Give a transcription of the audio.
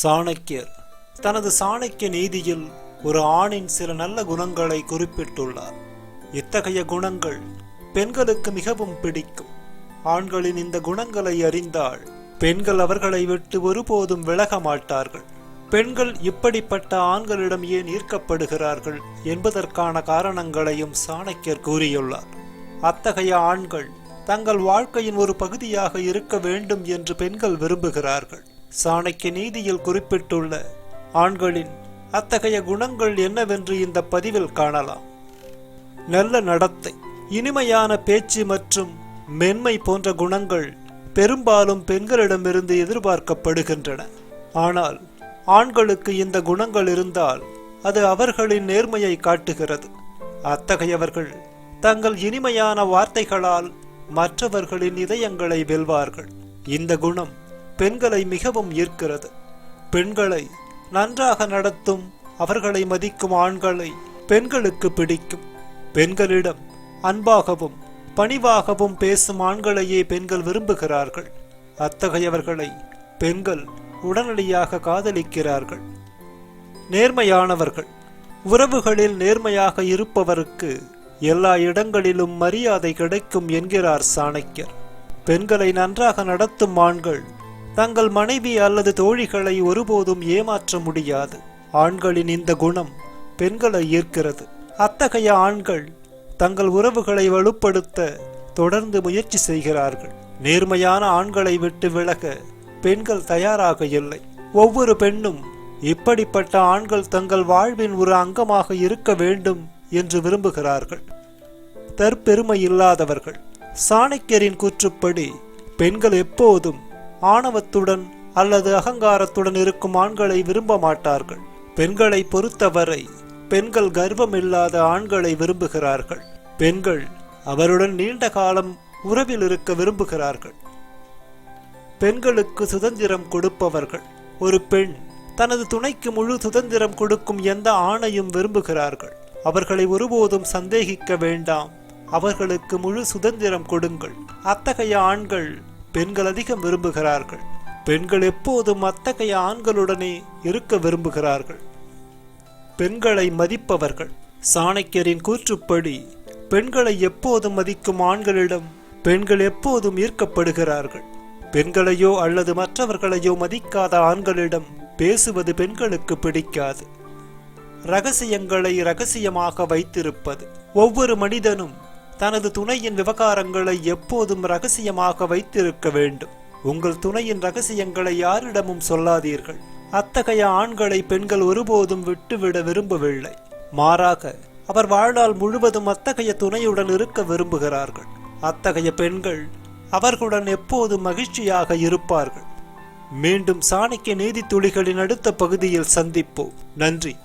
சாணக்கியர். தனது சாணக்கிய நீதியில் ஒரு ஆணின் சில நல்ல குணங்களை குறிப்பிட்டுள்ளார். இத்தகைய குணங்கள் பெண்களுக்கு மிகவும் பிடிக்கும். ஆண்களின் இந்த குணங்களை அறிந்தால் பெண்கள் அவர்களை விட்டு ஒருபோதும் விலக மாட்டார்கள். பெண்கள் இப்படிப்பட்ட ஆண்களிடம் ஏன் ஈர்க்கப்படுகிறார்கள் என்பதற்கான காரணங்களையும் சாணக்கியர் கூறியுள்ளார். அத்தகைய ஆண்கள் தங்கள் வாழ்க்கையின் ஒரு பகுதியாக இருக்க வேண்டும் என்று பெண்கள் விரும்புகிறார்கள். சாணக்கிய நீதியில் குறிப்பிட்டுள்ள ஆண்களின் அத்தகைய குணங்கள் என்னவென்று இந்த பதிவில் காணலாம். நல்ல நடத்தை இனிமையான பேச்சு மற்றும் மென்மை போன்ற குணங்கள் பெரும்பாலும் பெண்களிடமிருந்து எதிர்பார்க்கப்படுகின்றன. ஆனால் ஆண்களுக்கு இந்த குணங்கள் இருந்தால் அது அவர்களின் நேர்மையை காட்டுகிறது. அத்தகையவர்கள் தங்கள் இனிமையான வார்த்தைகளால் மற்றவர்களின் இதயங்களை வெல்வார்கள். இந்த குணம் பெண்களை மிகவும் ஈர்க்கிறது. பெண்களை நன்றாக நடத்தும் அவர்களை மதிக்கும் ஆண்களை பெண்களுக்கு பிடிக்கும். பெண்களிடம் அன்பாகவும் பணிவாகவும் பேசும் ஆண்களையே பெண்கள் விரும்புகிறார்கள். அத்தகையவர்களை பெண்கள் உடனடியாக காதலிக்கிறார்கள். நேர்மையானவர்கள் உறவுகளில் நேர்மையாக இருப்பவருக்கு எல்லா இடங்களிலும் மரியாதை கிடைக்கும் என்கிறார் சாணக்கியர். பெண்களை நன்றாக நடத்தும் ஆண்கள் தங்கள் மனைவி அல்லது தோழிகளை ஒருபோதும் ஏமாற்ற முடியாது. ஆண்களின் இந்த குணம் பெண்களை ஈர்க்கிறது. அத்தகைய ஆண்கள் தங்கள் உறவுகளை வலுப்படுத்த தொடர்ந்து முயற்சி செய்கிறார்கள். நேர்மையான ஆண்களை விட்டு விலக பெண்கள் தயாராக இல்லை. ஒவ்வொரு பெண்ணும் இப்படிப்பட்ட ஆண்கள் தங்கள் வாழ்வின் ஒரு அங்கமாக இருக்க வேண்டும் என்று விரும்புகிறார்கள். தற்பெருமை இல்லாதவர்கள். சாணக்கியரின் கூற்றுப்படி பெண்கள் எப்போதும் ஆணவத்துடன் அல்லது அகங்காரத்துடன் இருக்கும் ஆண்களை விரும்ப மாட்டார்கள். பெண்களை பொறுத்தவரை பெண்கள் கர்வம் இல்லாத ஆண்களை விரும்புகிறார்கள். பெண்கள் அவருடன் நீண்ட காலம் உறவில் இருக்க விரும்புகிறார்கள். பெண்களுக்கு சுதந்திரம் கொடுப்பவர்கள். ஒரு பெண் தனது துணைக்கு முழு சுதந்திரம் கொடுக்கும் எந்த ஆணையும் விரும்புகிறார்கள். அவர்களை ஒருபோதும் சந்தேகிக்க வேண்டாம். அவர்களுக்கு முழு சுதந்திரம் கொடுங்கள். அத்தகைய ஆண்கள் பெண்கள் அதிகம் விரும்புகிறார்கள். பெண்கள் எப்போதும் அத்தகைய ஆண்களுடனே இருக்க விரும்புகிறார்கள். பெண்களை மதிப்பவர்கள். சாணக்கியரின் கூற்றுப்படி பெண்களை எப்போதும் மதிக்கும் ஆண்களிடம் பெண்கள் எப்போதும் ஈர்க்கப்படுகிறார்கள். பெண்களையோ அல்லது மற்றவர்களையோ மதிக்காத ஆண்களிடம் பேசுவது பெண்களுக்கு பிடிக்காது. ரகசியங்களை ரகசியமாக வைத்திருப்பது. ஒவ்வொரு மனிதனும் தனது துணையின் விவகாரங்களை எப்போதும் ரகசியமாக வைத்திருக்க வேண்டும். உங்கள் துணையின் ரகசியங்களை யாரிடமும் சொல்லாதீர்கள். அத்தகைய ஆண்களை பெண்கள் ஒருபோதும் விட்டுவிட விரும்பவில்லை. மாறாக அவர் வாழ்நாள் முழுவதும் அத்தகைய துணையுடன் இருக்க விரும்புகிறார்கள். அத்தகைய பெண்கள் அவர்களுடன் எப்போதும் மகிழ்ச்சியாக இருப்பார்கள். மீண்டும் சாணக்கிய நீதித்துளிகளின் அடுத்த பகுதியில் சந்திப்போம். நன்றி.